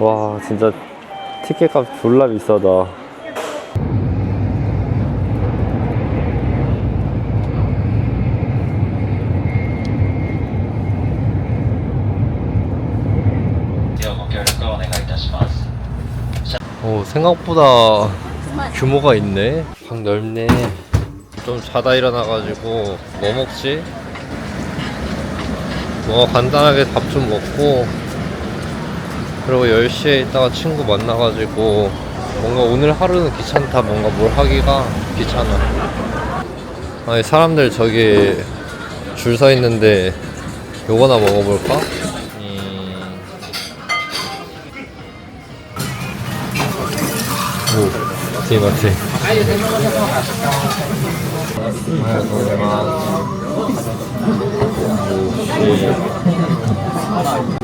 와 진짜 티켓값 졸라 비싸다. 오 생각보다 규모가 있네. 방 넓네. 좀 자다 일어나가지고 뭐 먹지? 뭐 간단하게 밥 좀 먹고 그리고 10시에 있다가 친구 만나가지고 뭔가 오늘 하루는 귀찮다 뭔가 뭘 하기가 귀찮아 아니 사람들 저기 줄 서 있는데 요거나 먹어볼까? 음... 오, 디마티. 아,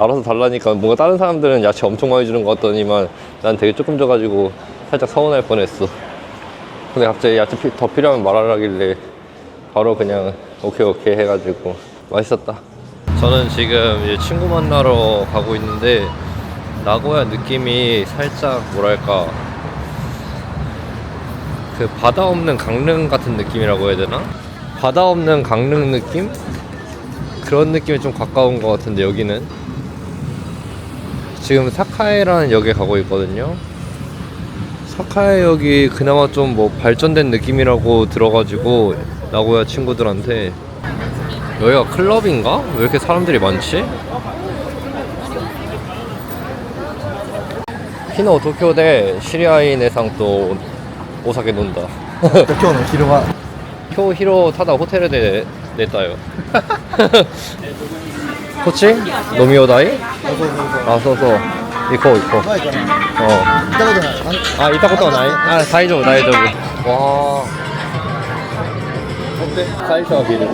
알아서 달라니까 뭔가 다른 사람들은 야채 엄청 많이 주는 것 같더니만 난 되게 조금 줘가지고 살짝 서운할 뻔했어. 근데 갑자기 야채 피- 더 필요하면 말하라길래 바로 그냥 오케이 오케이 해가지고 맛있었다. 저는 지금 친구 만나러 가고 있는데 나고야 느낌이 살짝 뭐랄까 그 바다 없는 강릉 같은 느낌이라고 해야 되나? 바다 없는 강릉 느낌? 그런 느낌이 좀 가까운 것 같은데 여기는 지금 사카에라는 역에 가고 있거든요. 사카에역이 그나마 좀 뭐 발전된 느낌이라고 들어가지고 나고야 친구들한테 여기가 클럽인가? 왜 이렇게 사람들이 많지? 키노 도쿄대 시리아인의상 또 오사케 논다. 今日の昼は今日昼ただホテルで寝たよ こっち？飲み放題？あそうそう。行こう行こう。行ったことない？ああ行ったことはない？あ大丈夫大丈夫。わあ。最初はビール。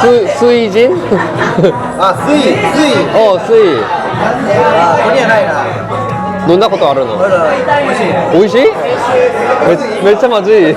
す水人あ、水水。お水。あ、ここにはないな。飲んだことあるの？美味しい。美味しい？めめっちゃまずい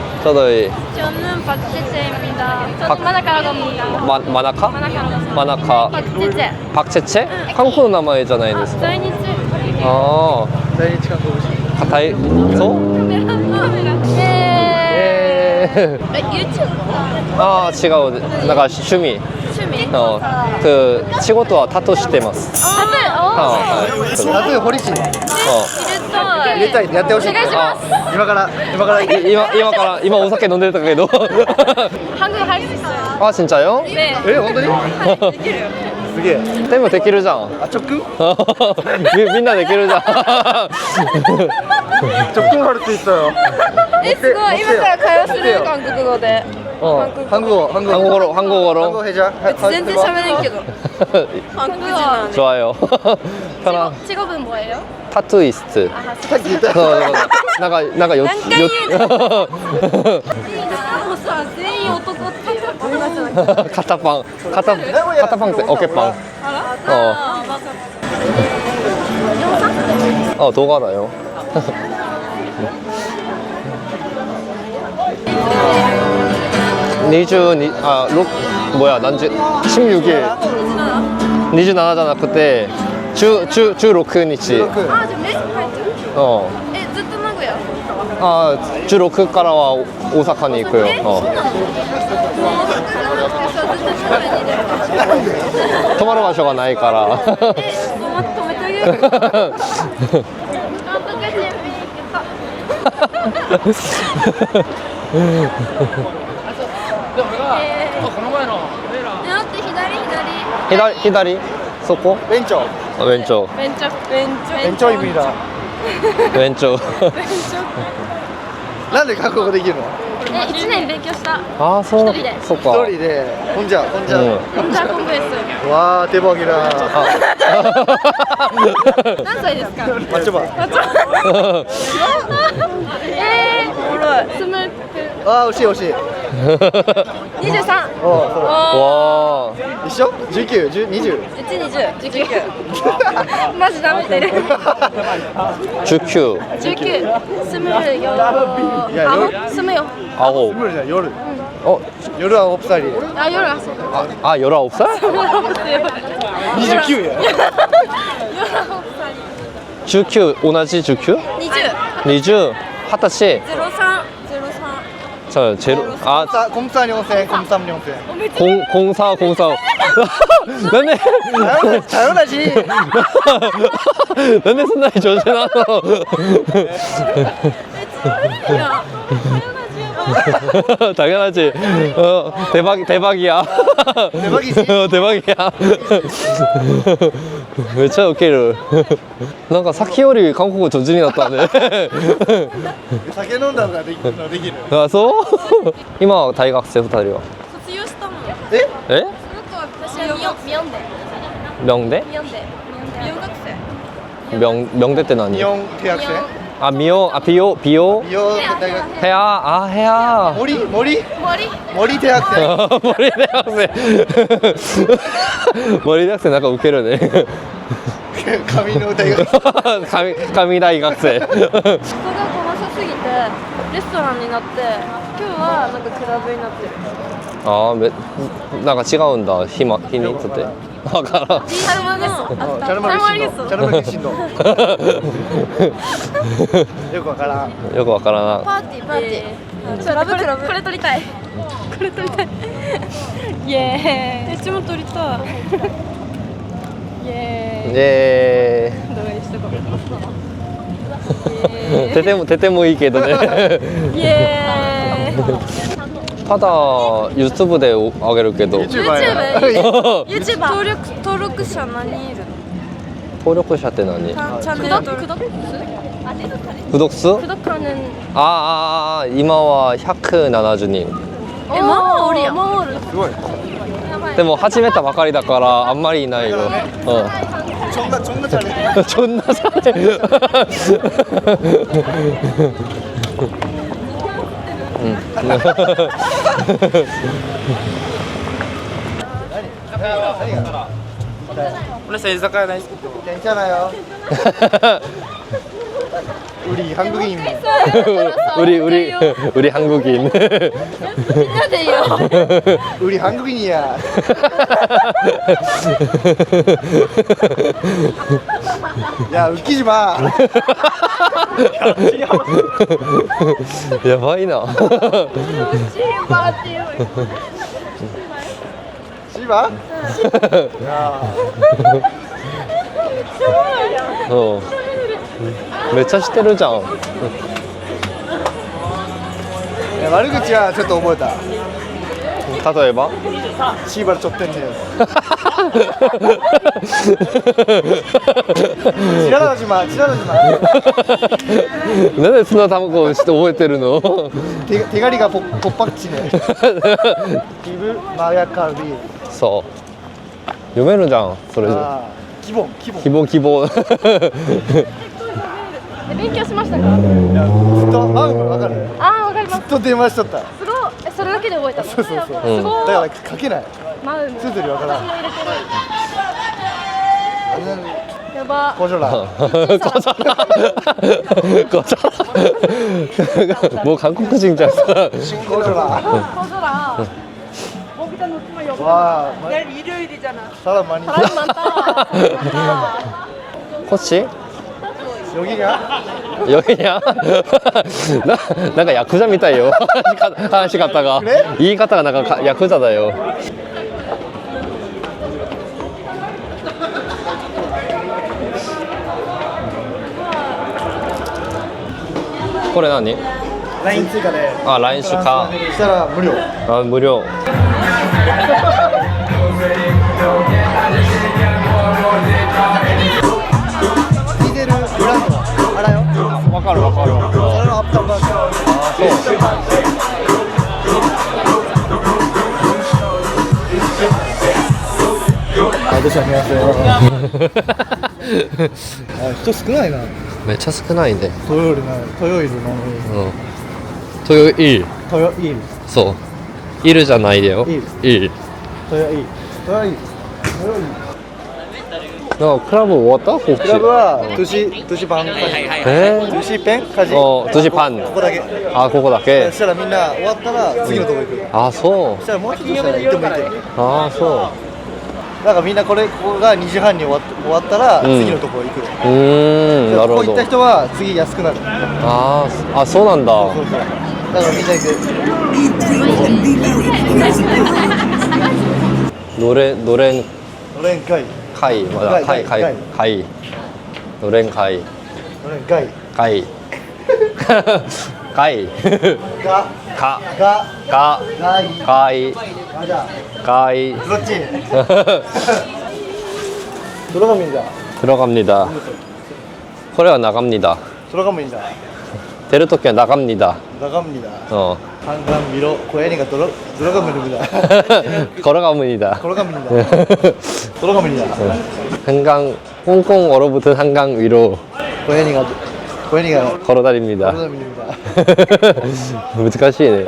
저도 이 저는 박재재입니다. 저는 박- 만화가라고 합니다. 마, 마나카? 만화가라고. 마나카 박재재. 박채채? 한국名前じゃないですか 저희는 아 在日韓国人。 다이 소? 카메라 카메라. 예. 예. 유튜브 아 違うなんか趣味 취미. 어, 그仕事はタトしてます。 다들 あ 어. はい。そのタトゥー堀市にあ 이랬다. 入れたいやってほしい。 제가 아. 今から今から。い今今から今お酒飲んでたけど。 한국 할 수 있어요. 아 진짜요? 네. え本当に？ 되기를. すげえ。でもできるじゃん。あ直君？みみんなできるじゃん。直君あるって言ったよ。 에, 그거 이마카라 가요스를 한국어대. 어, 어, 어, 한국어, 한국어. 한국어로 한국어로 한국 해자. 하- 하- 젠지 해봐. 샤메는 기도. 한국어. 한국어. 좋아요. 편한 직업, 직업은 뭐예요? 타투이스트. 아, 어, 어, 나가 나가 요 요. 스타벅스와 세이 오토코 타이틀 맞잖아. 카타빵 카타 카타빵 세- 어깨빵. 어. 아, 맞아. 어 도가라요. 아. 니주니 아룩 뭐야 난지 16일 27잖아 그때 주주 주 로크 니치 16。あーじゃあメッセ帰っちゃう 어. えずっと名古屋 아, 주ロクからは大阪に行くよ。えそうなのもう大阪からずっと名古屋にいる 止まる場所がないから。え、止めてあげる。監督 この前の待って左左。左左？そこ？延長延長ベンチョベンチョ延長だ。延長 なんで覚悟できるの？一年勉強した。ああ、そう。一人で。そっか。一人で。ほんじゃほんじゃ、うん。じゃあ今度ですわー手羽切ら何歳ですか？マッチョバえー、おもろい。スムーあー惜しい惜しい。二十三。おーそう。わあ。一緒 ?19?20? 一二十。十九。マジダメてる。19。十九。スムーよやあの 아홉. 스물이야 열. 어, 열아홉 살이에요 아, 나 열아홉. 아, 아 19살? 열아홉 살. 이제 키우예요. 열아홉 살. 주큐, 오나지 주큐? 니즈. 니즈, 하타시. 03 03. 저, 제로, 아, 곰사 영생 곰삼령생 공, 공사, 공사. 너네, 자연하지. 너네 순나이 조심하소. 야. 당연하지. 어, 대박, 대박이야. 대박이지? 어, 대박이야. 왜쳐 웃기를. なんか先より韓国語上手になったね。酒飲んだのができのできるあ、そう今は大学生二人は。卒業したもんええ私はミヨミヨンで명대 ミヨンでミヨン学生 명, 명대 때何日本契約生 あ、美容、あ、美容、美容美容大学ヘア、あ、ヘア。森森森森手学生森大学生。森大学生なんかウケるね。髪の大学神、神大学生。人が来なさすぎてレストランになって今日はなんかクラブになってるああ、め、なんか違うんだ。日ま、日にとって。わからん。よくわからん。よくわからな。パーティーパーティー。クラブクラブこれ撮りたい。これ撮りたい。イエーイ。うちも撮りたい。イエい。でーイ。動画にしとこう。てても、ててもいいけどね。イエーイ ただ、YouTube であげるけど。 YouTuber や YouTube YouTuber 登録登録者何人いる登録者って何チャンネル登録 구독 수? 구독하는 아, 아, 아,今は170人。えママおるやんママおるすごいでも始めたばかりだからあんまりいないよ。うそんなそんなじゃねん。そん 응. 원래 사인 사카야 나이스. 괜찮아요. 우리 한국인 우리 우리 우리 한국인. みんなでいいよ 우리 한국인이야 야 웃기지 마 やばいな。シーバーっていう 씨바 야 うん。 めっちゃしてるじゃん悪口はちょっと覚えた例えばシーバルちょってんねよ白良島白良島なんでそんな卵をして覚えてるの手手狩りがポポッパッチねギブマヤカリそう読めるじゃんそれじゃ希望希望希望希望え勉強しましたか 야, ずっと마음을わかるあーわかりますずっと電話しとったすごいえそれだけで覚えたのそうそうそううんすごいだから書けないマウムスーツにわからんやば工場らこちゃら。こちゃら。もう韓国人じゃん。工場ら小空 와 내일 일요일이잖아 사람 많이 사람 많다 코치? 여기 냐? 여な,なんかヤクザみたいよ話し方が言い方がなんかヤクザだよこれ何に追加であ LINE かしたら無料あ無料したみません。あ人少ないな。めっちゃ少ないね。の。にうんトヨイルトヨイルそう。いるじゃないでよ。いるいるトヨイルトヨイルトヨイルなクラブ終わった？クラブはトゥシトゥシパン。え？トゥシペン？カジおトゥシパン。ここだけ。ー、あここだけ。そしたらみんな終わったら次のとこ行く。あそそしたらもうちょっとしたら行ってもいいあそなんかみんなこれここが2時半に終わっ終わったらうん。次のとこ行く、うんなるここ行った人は次安くなる。あーあそうなんだ。そうそうだからみんな行く。のれん。のれんのれん会会まだ会会会会のれん会のれん会会 가이 가. 가. 가. 가. 가이. 가이. 맞아. 가이. 그렇지. 들어갑니다. 들어갑니다. 코레아 나갑니다. 들어갑니다. 데르토키아 나갑니다. 나갑니다. 어. 한강 밀어 고양이가 들어 들어갑니다. 걸어갑니다. 걸어갑니다. 네. 들어갑니다. 네. 한강 홍콩 얼어붙은 한강 위로 고양이가 が？体に見だ。難しいね。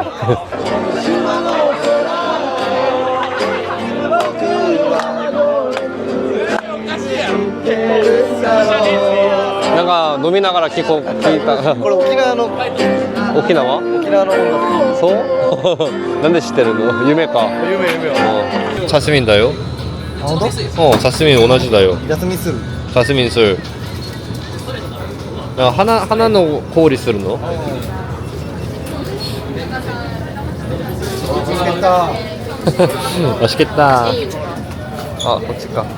なんか飲みながら聞こ聞いた。これ沖縄の。沖縄？沖縄のそう？なんで知ってるの？夢か。夢夢刺身だよ。本？刺身同じだよ。刺身する刺身するだ花花の氷するの？押しけたあこっちか。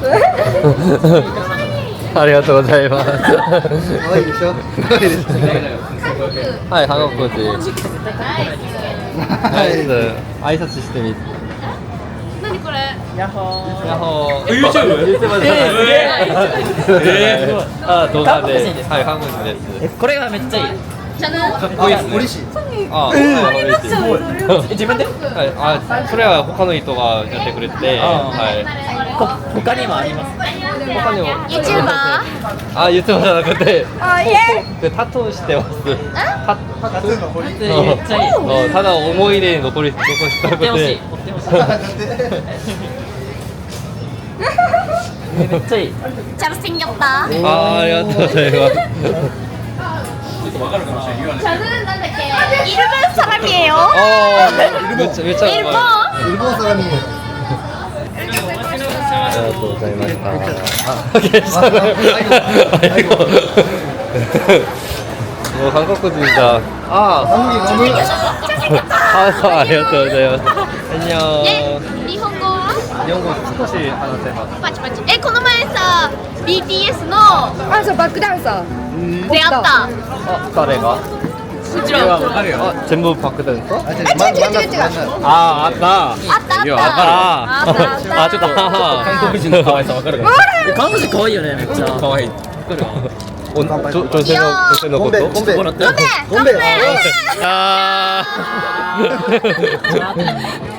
ありがとうございます。はい、韓国人。はい、挨拶してみて。ヤッホー。ヤッホー。YouTube? YouTube？えー、え、あ、動画で。はい、韓国人です。え、これはめっちゃいい。かっこいいですね。嬉しい。あ、え、はい、自分で？はい、あ、それは他の人がやってくれて、はい。こ他にもあります。他にも。ユーチューバー？あ、ユーチューバーじゃなくて。あ、いえ。で、タトゥーしてます。タタトゥーの彫り。めっちゃいい。ただ思い出に残り残したくて。 잘생겼다. 아, 야, 또 저는 이렇게 일본 사람이에요. 어, 일본, 일본. 일본. 일본 사람이에요. 아, 또 고생하셨다. 아, 괜찮아요. 아이고. 뭐, 한국 거 진짜. 아, 한국이 너무. 잘생겼다. 아, 아니요, 또 제가. 안녕. 日本語少し話せます。パチパチ。えこの前さ BTS のあそうバックダンサー。出会った。あ誰が？こちらわ全部バックダンサー？あ違う違う違う違う。ああった。あったあった。あちょっと韓国人の可愛さわかる韓国人可愛いよねめっちゃ。可愛い。女性の女性のこと？コンベ。コンベ。コああ